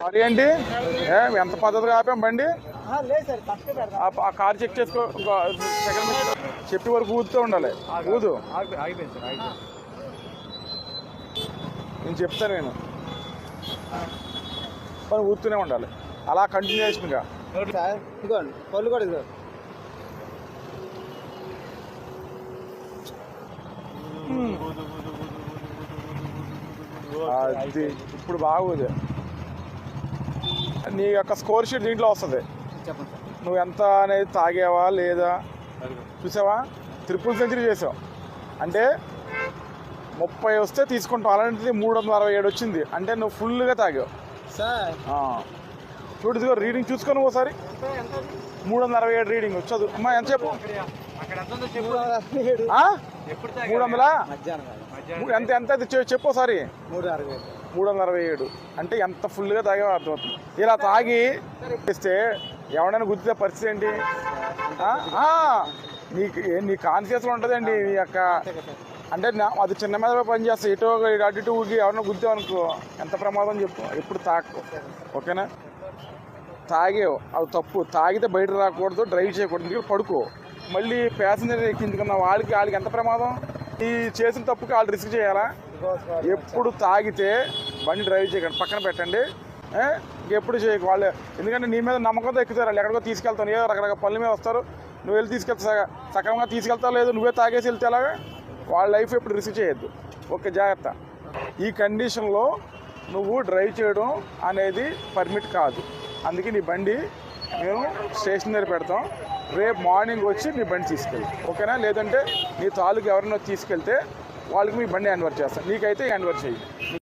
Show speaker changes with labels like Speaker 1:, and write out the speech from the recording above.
Speaker 1: Sorry అండి ఏ, ఎంత పద్ధతిగా ఆపాం బండి? ఆ- కార్ చెక్ చేసుకో చెప్పి వరకు ఊదుతూ ఉండాలి. ఊదు. నేను చెప్తాను నేను. మరి ఊదుతూనే ఉండాలి. అలా కంటిన్యూషన్గా
Speaker 2: పళ్ళు కూడా
Speaker 1: అది ఇప్పుడు బాగుంది. నీ యొక్క స్కోర్ షీట్ దీంట్లో వస్తుంది. నువ్వు ఎంత అనేది తాగావా లేదా? చూసావా? ట్రిపుల్ సెంచరీ చేసావు. అంటే ముప్పై వస్తే తీసుకుంటావు. అలాంటిది మూడు వందల అరవై ఏడు వచ్చింది. అంటే నువ్వు ఫుల్గా తాగావు. చూడు ఇదిగో రీడింగ్ చూసుకొని ఒకసారి. మూడు వందల అరవై ఏడు రీడింగ్ చదువు. అమ్మా ఎంత చెప్పు? మూడు వందలా ఎంత ఎంత చెప్పు ఒకసారి.
Speaker 2: మూడు అరవై
Speaker 1: మూడు వందల అరవై ఏడు అంటే ఎంత ఫుల్గా తాగావో అర్థమవుతుంది. ఇలా తాగి ఇస్తే ఎవడైనా గుర్తితే పరిస్థితి ఏంటి? నీకు నీ కాన్షియస్లో ఉంటుందండి నీ యొక్క అంటే నా అది చిన్న మీద పని చేస్తా ఇటు అటు ఇటు ఊగి ఎవరైనా గుద్దామనుకో ఎంత ప్రమాదం చెప్పు. ఎప్పుడు తాకు. ఓకేనా? తాగేవు అది తప్పు. తాగితే బయట రాకూడదు డ్రైవ్ చేయకూడదు. పడుకో. మళ్ళీ ప్యాసింజర్ ఎక్కించుకున్న వాళ్ళకి వాళ్ళకి ఎంత ప్రమాదం? ఈ చేసిన తప్పుకి వాళ్ళు రిస్క్ చేయాలా? ఎప్పుడు తాగితే బండి డ్రైవ్ చేయకండి. పక్కన పెట్టండి. ఎప్పుడు చేయకు వాళ్ళు. ఎందుకంటే నీ మీద నమ్మకంతో ఎక్కుతారు వాళ్ళు. ఎక్కడికో తీసుకెళ్తాను ఏదో రకరకాల పనుల మీద వస్తారు. నువ్వు వెళ్ళి తీసుకెళ్తా సక్రమంగా తీసుకెళ్తావు లేదు నువ్వే తాగేసి వెళ్తే ఎలాగా? వాళ్ళ లైఫ్ ఎప్పుడు రిస్క్ చేయొద్దు. ఓకే జాగ్రత్త. ఈ కండిషన్లో నువ్వు డ్రైవ్ చేయడం అనేది పర్మిట్ కాదు. అందుకే నీ బండి మేము స్టేషన్ దగ్గర పెడతాం. రేపు మార్నింగ్ వచ్చి మీ బండి తీసుకెళ్ళి. ఓకేనా? లేదంటే నీ తాలూకు ఎవరినో తీసుకెళ్తే వాళ్ళకి మీ బండి హ్యాండ్ చేస్తాం. నీకైతే హ్యాండ్ ఓవర్ చేయి.